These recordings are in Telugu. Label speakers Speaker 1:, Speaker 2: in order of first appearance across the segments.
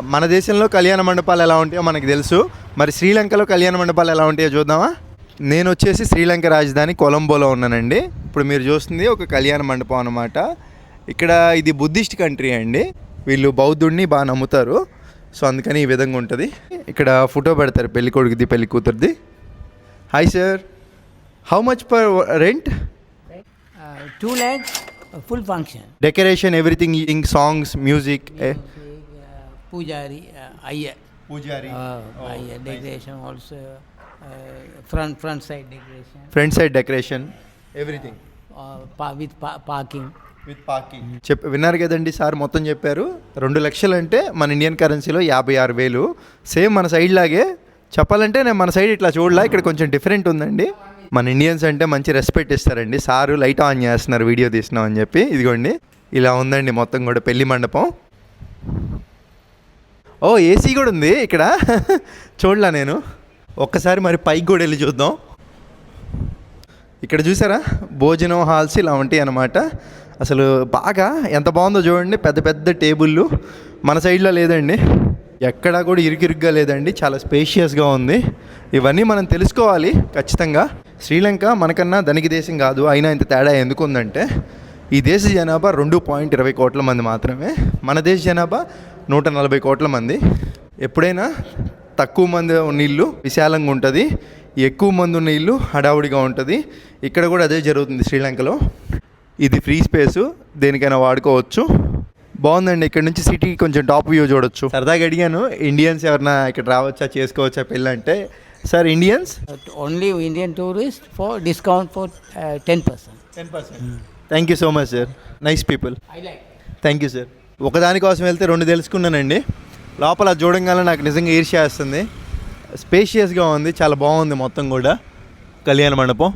Speaker 1: మన దేశంలో కళ్యాణ మండపాలు ఎలా ఉంటాయో మనకు తెలుసు. మరి శ్రీలంకలో కళ్యాణ మండపాలు ఎలా ఉంటాయో చూద్దామా? నేను వచ్చేసి శ్రీలంక రాజధాని కొలంబోలో ఉన్నానండి. ఇప్పుడు మీరు చూస్తుంది ఒక కళ్యాణ మండపం అనమాట ఇక్కడ ఇది బుద్ధిస్ట్ కంట్రీ అండి. వీళ్ళు బౌద్ధుడిని బాగా నమ్ముతారు. సో అందుకని ఈ విధంగా ఉంటుంది. ఇక్కడ ఫోటో పెడతారు పెళ్ళి కొడుకుది పెళ్ళి కూతురుది. Hi sir how much per rent
Speaker 2: lakhs, uh, full function.
Speaker 1: Decoration everything songs music పూజారి
Speaker 2: Uh, Iyer decoration also, uh, front front side decoration,
Speaker 1: front side decoration everything
Speaker 2: pa- parking.
Speaker 1: With parking చెప్ విన్నారు కదండి సార్ మొత్తం చెప్పారు. రెండు లక్షలు అంటే మన ఇండియన్ కరెన్సీలో యాభై ఆరు వేలు. సేమ్ మన సైడ్ లాగే. చెప్పాలంటే నేను మన సైడ్ ఇట్లా చూడలా ఇక్కడ కొంచెం డిఫరెంట్ ఉందండి. మన ఇండియన్స్ అంటే మంచి రెస్పెక్ట్ ఇస్తారండి. సారు లైట్ ఆన్ చేస్తున్నారు వీడియో తీసినాం అని చెప్పి. ఇదిగోండి ఇలా ఉందండి మొత్తం కూడా పెళ్ళి మండపం. ఓ ఏసీ కూడా ఉంది ఇక్కడ. చూడలా నేను. ఒక్కసారి మరి పైకి కూడా వెళ్ళి చూద్దాం. ఇక్కడ చూసారా? భోజనం హాల్స్ ఇలా ఉంటాయి అన్నమాట. అసలు బాగా ఎంత బాగుందో చూడండి. పెద్ద పెద్ద టేబుళ్ళు మన సైడ్లో లేదండి. ఎక్కడా కూడా ఇరుకిరుగ్గా లేదండి. చాలా స్పేషియస్గా ఉంది. ఇవన్నీ మనం తెలుసుకోవాలి ఖచ్చితంగా. శ్రీలంక మనకన్నా ధనిక దేశం కాదు. అయినా ఇంత తేడా ఎందుకు ఉందంటే ఈ దేశ జనాభా రెండు పాయింట్ ఇరవై కోట్ల మంది మాత్రమే. మన దేశ జనాభా నూట నలభై కోట్ల మంది. ఎప్పుడైనా తక్కువ మంది ఉన్న ఇల్లు విశాలంగా ఉంటుంది ఎక్కువ మంది ఉన్న ఇల్లు హడావుడిగా ఉంటుంది. ఇక్కడ కూడా అదే జరుగుతుంది శ్రీలంకలో. ఇది ఫ్రీ స్పేసు దేనికైనా వాడుకోవచ్చు. బాగుందండి ఇక్కడ నుంచి సిటీ కొంచెం టాప్ వ్యూ చూడొచ్చు. సరదాగా అడిగాను ఇండియన్స్ ఎవరన్నా ఇక్కడ రావచ్చా చేసుకోవచ్చా పెళ్ళి అంటే sir Indians?
Speaker 2: Only Indian tourists for discount for uh, 10%.
Speaker 1: Ten percent thank you so much sir nice people thank you sir ఒకదాని కోసం వెళ్తే రెండు తెలుసుకున్నానండి. లోపల అది చూడంగానే నాకు నిజంగా ఈర్ష్య వేస్తుంది. స్పేషియస్గా ఉంది చాలా బాగుంది మొత్తం కూడా. కళ్యాణ మండపం.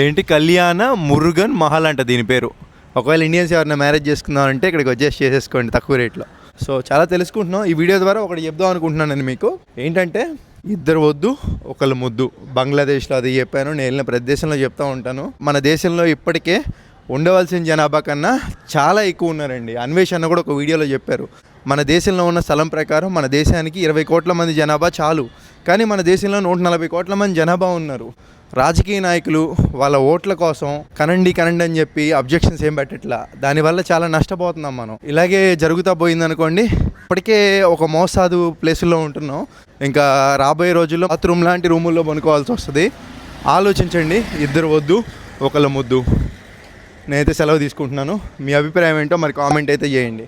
Speaker 1: ఏంటి? కళ్యాణ మురుగన్ మహల్ అంట దీని పేరు. ఒకవేళ ఇండియన్స్ ఎవరైనా మ్యారేజ్ చేసుకుందామంటే ఇక్కడికి వచ్చేసి చేసేసుకోండి తక్కువ రేట్లో సో చాలా తెలుసుకుంటున్నాం. ఈ వీడియో ద్వారా ఒకటి చెప్దాం అనుకుంటున్నాను నేను మీకు. ఏంటంటే ఇద్దరు వద్దు ఒకళ్ళు ముద్దు. బంగ్లాదేశ్లో అది చెప్పాను నేను వెళ్ళిన ప్రదేశంలో చెప్తూ ఉంటాను. మన దేశంలో ఇప్పటికే ఉండవలసిన జనాభా కన్నా చాలా ఎక్కువ ఉన్నారండి. అన్వేషణ కూడా ఒక వీడియోలో చెప్పారు. మన దేశంలో ఉన్న స్థలం ప్రకారం మన దేశానికి ఇరవై కోట్ల మంది జనాభా చాలు. కానీ మన దేశంలో నూట నలభై కోట్ల మంది జనాభా ఉన్నారు. రాజకీయ నాయకులు వాళ్ళ ఓట్ల కోసం కనండి కనండి అని చెప్పి అబ్జెక్షన్స్ ఏం పెట్టట్లా. దానివల్ల చాలా నష్టపోతున్నాం మనం. ఇలాగే జరుగుతూ పోయిందనుకోండి ఇప్పటికే ఒక మోసాదు ప్లేసుల్లో ఉంటున్నాం. ఇంకా రాబోయే రోజుల్లో బాత్రూమ్ లాంటి రూముల్లో కొనుక్కోవాల్సి వస్తుంది. ఆలోచించండి ఇద్దరు వద్దు ఒకళ్ళ ముద్దు. నేనైతే సెలవు తీసుకుంటున్నాను. మీ అభిప్రాయం ఏంటో మరి కామెంట్ అయితే చేయండి.